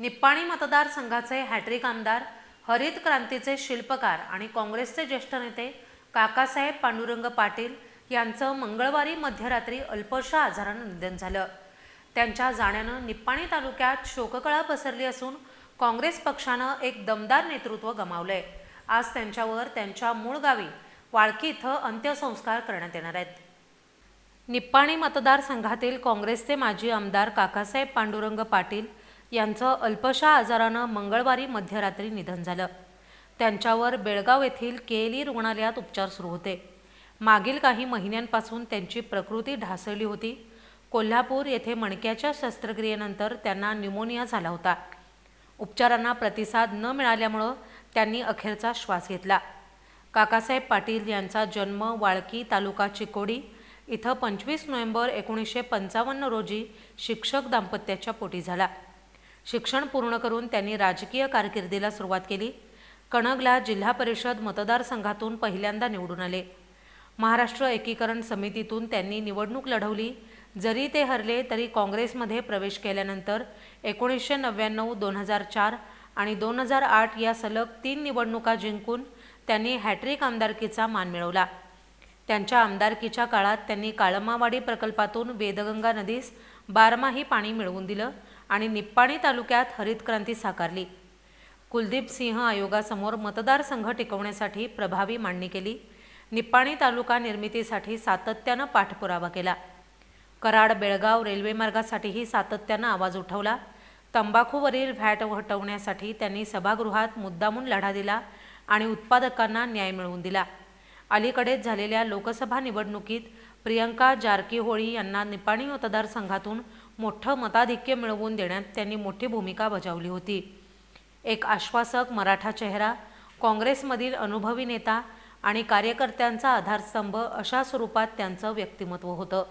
निप्पाणी मतदारसंघाचे हॅट्रिक आमदार हरित क्रांतीचे शिल्पकार आणि काँग्रेसचे ज्येष्ठ नेते काकासाहेब पांडुरंग पाटील यांचं मंगळवारी मध्यरात्री अल्पशा आजारानं निधन झालं. त्यांच्या जाण्यानं निप्पाणी तालुक्यात शोककळा पसरली असून काँग्रेस पक्षानं एक दमदार नेतृत्व गमावलंय. आज त्यांच्यावर त्यांच्या मूळ गावी वाळकी इथं अंत्यसंस्कार करण्यात येणार आहेत. निप्पाणी मतदारसंघातील काँग्रेसचे माजी आमदार काकासाहेब पांडुरंग पाटील यांचं अल्पशा आजारानं मंगळवारी मध्यरात्री निधन झालं. त्यांच्यावर बेळगाव येथील केएलई रुग्णालयात उपचार सुरू होते. मागील काही महिन्यांपासून त्यांची प्रकृती ढासळली होती. कोल्हापूर येथे मणक्याच्या शस्त्रक्रियेनंतर त्यांना न्यूमोनिया झाला होता. उपचारांना प्रतिसाद न मिळाल्यामुळं त्यांनी अखेरचा श्वास घेतला. काकासाहेब पाटील यांचा जन्म वाळकी तालुका चिकोडी इथं पंचवीस नोव्हेंबर एकोणीसशे पंचावन्न रोजी शिक्षक दाम्पत्याच्या पोटी झाला. शिक्षण पूर्ण करून त्यांनी राजकीय कारकिर्दीला सुरुवात केली. कणगला जिल्हा परिषद मतदारसंघातून पहिल्यांदा निवडून आले. महाराष्ट्र एकीकरण समितीतून त्यांनी निवडणूक लढवली. जरी ते हरले तरी काँग्रेसमध्ये प्रवेश केल्यानंतर एकोणीसशे नव्याण्णव दोन हजार चार आणि दोन हजार आठ या सलग तीन निवडणुका जिंकून त्यांनी हॅट्रिक आमदारकीचा मान मिळवला. त्यांच्या आमदारकीच्या काळात त्यांनी काळमावाडी प्रकल्पातून वेदगंगा नदीस बारमाही पाणी मिळवून दिलं. आणि निप्पाणी तालुक्यात हरित क्रांती साकारली. कुलदीप सिंह आयोगासमोर मतदारसंघ टिकवण्यासाठी प्रभावी मांडणी केली. निप्पाणी तालुका निर्मितीसाठी सातत्यानं पाठपुरावा केला. कराड बेळगाव रेल्वे मार्गासाठीही सातत्यानं आवाज उठवला. तंबाखूवरील व्हॅट हटवण्यासाठी त्यांनी सभागृहात मुद्दामून लढा दिला आणि उत्पादकांना न्याय मिळवून दिला. अलीकडेच झालेल्या लोकसभा निवडणुकीत प्रियंका जारकीहोळी यांना निपाणी मतदारसंघातून मोठं मताधिक्य मिळवून देण्यात त्यांनी मोठी भूमिका बजावली होती. एक आश्वासक मराठा चेहरा काँग्रेसमधील अनुभवी नेता आणि कार्यकर्त्यांचा आधारस्तंभ अशा स्वरूपात त्यांचं व्यक्तिमत्व होतं.